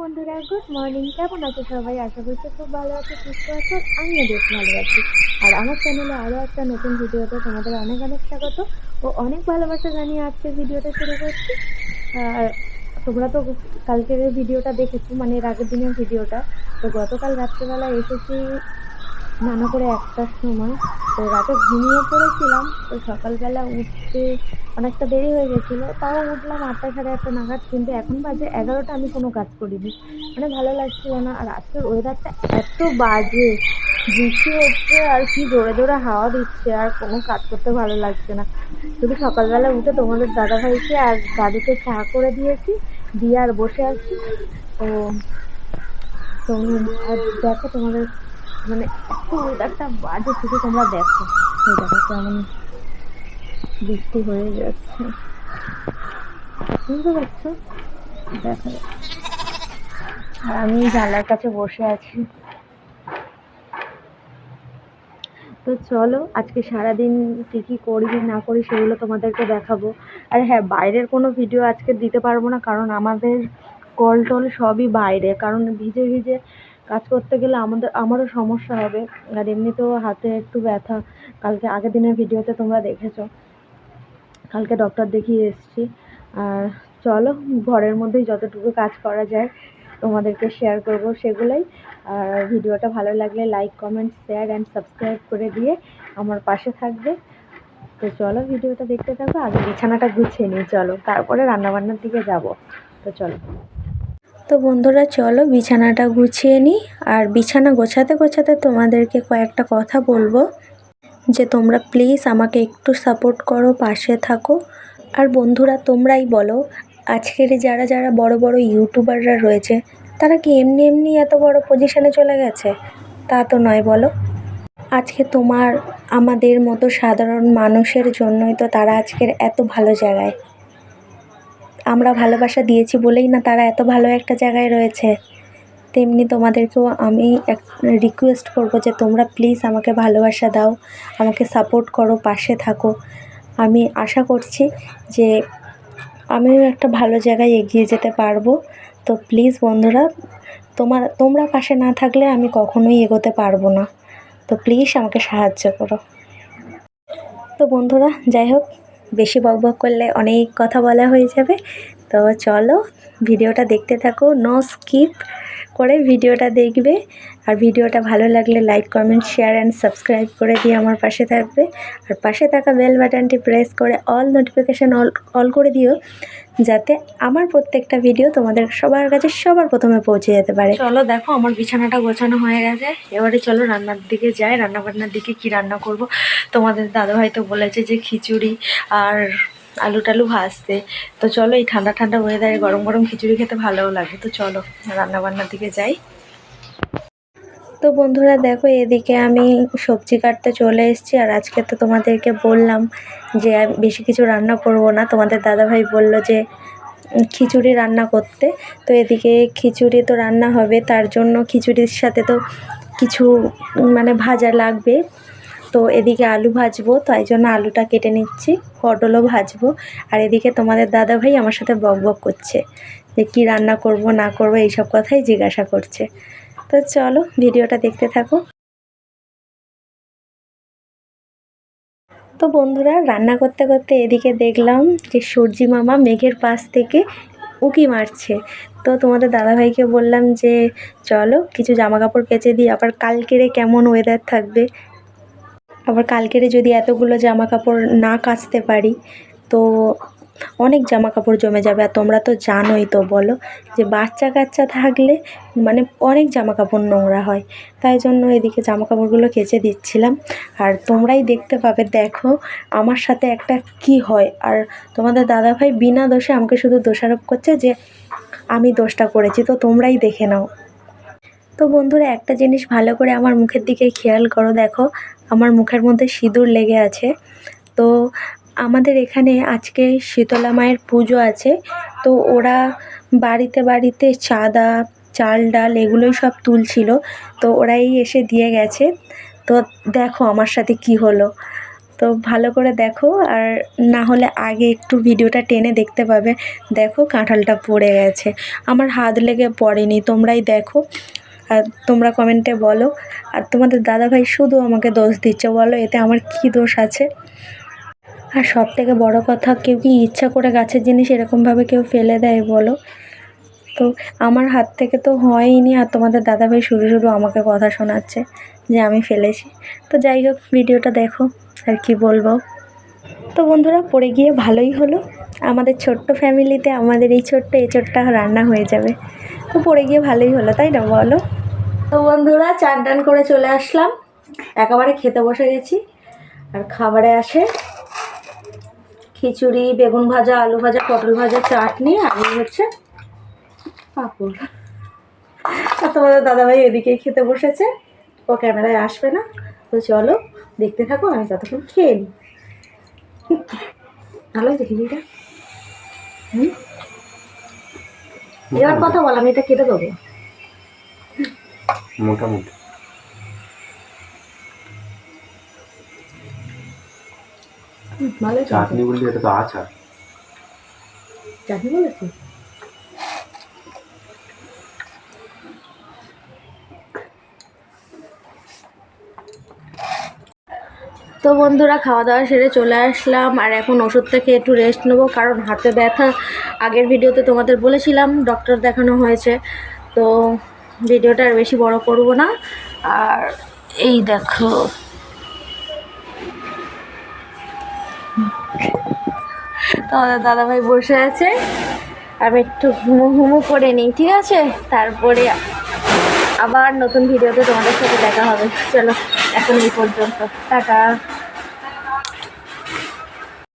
বন্ধুরা good morning কেমন আছো সবাই? আশা করছি খুব ভালো আছো, সুস্থ আছো। আমিও বেশ ভালো আছি। আর আমার চ্যানেলে আরও একটা নতুন ভিডিওতে তোমাদের অনেক অনেক স্বাগত ও অনেক ভালোবাসা জানিয়ে আজকে ভিডিওটা শুরু করছি। আর তোমরা তো কালকের ভিডিওটা দেখেছ মানে এর আগের দিনের ভিডিওটা। তো গতকাল রাত্রেবেলা এসেছি নানা করে একটার সময়। তো রাতে ঘুমিয়ে পড়েছিলাম। তো সকালবেলা উঠতে অনেকটা দেরি হয়ে গেছিল, তাও উঠলাম আটটা সাড়ে আটটা নাগাদ, কিন্তু এখন বাজে এগারোটা, আমি কোনো কাজ করিনি। মানে ভালো লাগছিল না, আর আজকের ওয়েদারটা এত বাজে, বৃষ্টি হচ্ছে, আর কি জোরে জোরে হাওয়া দিচ্ছে, আর কোনো কাজ করতে ভালো লাগছে না। শুধু সকালবেলা উঠে তোমাদের দাদাভাইকে আর দাদুকে চা করে দিয়েছি, দিয়ে আর বসে আছি। তো আর দেখো তোমাদের মানে এত ওয়েদারটা বাজে, শুধু তোমরা দেখো। এই দেখো কেমন বৃষ্টি হয়ে যাচ্ছে। বুঝতে পারছ? আর আমি জানলার কাছে বসে আছি। তো চলো, আজকে সারাদিন কী কী করি না করি সেগুলো তোমাদেরকে দেখাবো। আর হ্যাঁ বাইরের কোনো ভিডিও আজকে দিতে পারব না, কারণ আমাদের কল টল সবই বাইরে। কারণ ভিজে ভিজে কাজ করতে গেলে আমাদের, আমারও সমস্যা হবে। আর এমনিতেও হাতে একটু ব্যথা। কালকে আগের দিনের ভিডিওতে তোমরা দেখেছ। কালকে ডক্টর দেখিয়ে এসেছি। আর চলো, ঘরের মধ্যেই যতটুকু কাজ করা যায় তোমাদেরকে শেয়ার করব সেগুলোই। আর ভিডিওটা ভালো লাগলে like comment share and subscribe করে দিয়ে আমার পাশে থাকবে। তো চলো, ভিডিওটা দেখতে থাকো, আগে বিছানাটা গুছিয়ে নিই, চলো। তারপরে রান্নাবান্নার দিকে যাব। তো চলো। তো বন্ধুরা, চলো বিছানাটা গুছিয়ে নিই। আর বিছানা গোছাতে গোছাতে তোমাদেরকে কয়েকটা কথা বলব। যে তোমরা প্লিজ আমাকে একটু সাপোর্ট করো, পাশে থাকো। আর বন্ধুরা, তোমরাই বলো, আজকের যারা যারা বড় বড় ইউটিউবাররা রয়েছে, তারা কি এমনি এমনি এত বড় পজিশনে চলে গেছে? তা তো নয়, বলো। আজকে তোমার, আমাদের মতো সাধারণ মানুষের জন্যই তো তারা আজকের এত ভালো জায়গায়। আমরা ভালোবাসা দিয়েছি বলেই না তারা এত ভালো একটা জায়গায় রয়েছে। তেমনি তোমাদেরকেও আমি এক রিকোয়েস্ট করব যে তোমরা প্লিজ আমাকে ভালোবাসা দাও, আমাকে সাপোর্ট করো, পাশে থাকো। আমি আশা করছি যে আমিও একটা ভালো জায়গায় এগিয়ে যেতে পারব। তো প্লিজ বন্ধুরা, তোমার, তোমরা পাশে না থাকলে আমি কখনোই এগোতে পারব না। তো প্লিজ আমাকে সাহায্য করো। তো বন্ধুরা, যাই হোক, বেশি বকবক করলে অনেক কথা বলা হয়ে যাবে। তো চলো ভিডিওটা দেখতে থাকো নো স্কিপ করে ভিডিওটা দেখবে। আর ভিডিওটা ভালো লাগলে like comment share and subscribe করে দিয়ে আমার পাশে থাকবে। আর পাশে থাকা বেল বাটনটি প্রেস করে অল নোটিফিকেশান অল অল করে দিও, যাতে আমার প্রত্যেকটা ভিডিও তোমাদের সবার কাছে সবার প্রথমে পৌঁছে যেতে পারে। চলো দেখো আমার বিছানাটা গোছানো হয়ে গেছে। এবারে চলো রান্নার দিকে যাই। রান্নাবান্নার দিকে কি রান্না করব? তোমাদের দাদাভাই তো বলেছে যে খিচুড়ি আর আলু টালু ভাজতে। তো চলো এই ঠান্ডা ঠান্ডা ওয়েদারে গরম গরম খিচুড়ি খেতে ভালোও লাগে। তো চলো রান্নাবান্নার দিকে যাই। তো বন্ধুরা দেখো, এদিকে আমি সবজি কাটতে চলে এসেছি। আর আজকে তো তোমাদেরকে বললাম যে বেশি কিছু রান্না করব না। তোমাদের দাদাভাই বলল যে খিচুড়ি রান্না করতে। তো এদিকে খিচুড়ি তো রান্না হবে, তার জন্য খিচুড়ির সাথে তো কিছু মানে ভাজা লাগবে। তো এদিকে আলু ভাজবো, তাই জন্য আলুটা কেটে নিচ্ছি, পটলও ভাজবো। আর এদিকে তোমাদের দাদাভাই আমার সাথে বক বক করছে, যে কী রান্না করব, না করব, এইসব কথাই জিজ্ঞাসা করছে। তো চলো ভিডিওটা দেখতে থাকো। তো বন্ধুরা, রান্না করতে করতে এদিকে দেখলাম যে সূর্যি মামা মেঘের পাশ থেকে উঁকি মারছে। তো তোমাদের দাদাভাইকে বললাম যে, চলো কিছু জামা কাপড় কেচে দিই, আবার কালকেরে কেমন ওয়েদার থাকবে? আবার কালকেরে যদি এতগুলো জামা কাপড় না কাচতে পারি, তো অনেক জামা কাপড় জমে যাবে। আর তোমরা তো জানোই তো বলো যে বাচ্চা কাচ্চা থাকলে মানে অনেক জামা কাপড় নোংরা হয়। তাই জন্য এদিকে জামা কাপড়গুলো কেচে দিচ্ছিলাম। আর তোমরাই দেখতে পাবে, দেখো আমার সাথে একটা কি হয়। আর তোমাদের দাদাভাই বিনা দোষে আমাকে শুধু দোষারোপ করছে যে আমি দোষটা করেছি, তো তোমরাই দেখে নাও। তো বন্ধুরা, একটা জিনিস ভালো করে আমার মুখের দিকে খেয়াল করো, দেখো, আমার মুখের মধ্যে সিঁদুর লেগে আছে। তো আমাদের এখানে আজকে শীতলা মায়ের পুজো আছে, তো ওরা বাড়িতে বাড়িতে চাঁদা, চাল ডাল এগুলোই সব তুলছিল, তো ওরাই এসে দিয়ে গেছে। তো দেখো আমার সাথে কি হলো। তো ভালো করে দেখো, আর না হলে আগে একটু ভিডিওটা টেনে দেখতে পাবে। দেখো কাঁঠালটা পড়ে গেছে। আমার হাত লেগে পড়েনি, তোমরাই দেখো। আর তোমরা কমেন্টে বলো। আর তোমাদের দাদাভাই শুধু আমাকে দোষ দিচ্ছে, বলো এতে আমার কি দোষ আছে? আর সব থেকে বড়ো কথা, কেউ কি ইচ্ছা করে গাছের জিনিস এরকমভাবে কেউ ফেলে দেয়, বলো? তো আমার হাত থেকে তো হয়নি আর তোমাদের দাদাভাই শুধু শুধু আমাকে কথা শোনাচ্ছে যে আমি ফেলেছি। তো যাই হোক, ভিডিওটা দেখো, আর কি বলব। তো বন্ধুরা, পড়ে গিয়ে ভালোই হলো। আমাদের ছোট্ট ফ্যামিলিতে আমাদের এই ছোট্ট এঁচোড়টা রান্না হয়ে যাবে। তো পড়ে গিয়ে ভালোই হলো, তাই না বলো? তো বন্ধুরা, চান টান করে চলে আসলাম। একেবারে খেতে বসে গেছি। আর খাবারে আসে খিচুড়ি, বেগুন ভাজা, আলু ভাজা, পটল ভাজা, চাটনি, আর হচ্ছে পাঁপড়। আর তোমাদের দাদাভাই এদিকেই খেতে বসেছে। ও ক্যামেরায় আসবে না। তো চলো দেখতে থাকো, আমি ততক্ষণ খেয়ে নিই। ভালো হয়েছে এটা হুম? এবার কথা বল, আমি এটা কেটে দেবো। মোটামুটি। চাটনি বললি এটা তো আচার। চাটনি বলেছি? তো বন্ধুরা খাওয়া দাওয়া সেরে চলে আসলাম। আর এখন ওষুধ থেকে একটু রেস্ট নেব কারণ হাতে ব্যথা। আগের ভিডিওতে তোমাদের বলেছিলাম ডক্টর দেখানো হয়েছে। তো ভিডিওটা আর বেশি বড় করব না। আর এই দেখো। তোমাদের দাদাভাই বসে আছে। আমি একটু হুমু হুমু করে নিই, ঠিক আছে? তারপরে আবার নতুন ভিডিওতে তোমাদের সাথে দেখা হবে। চলো, এখন এই পর্যন্ত। টাটা।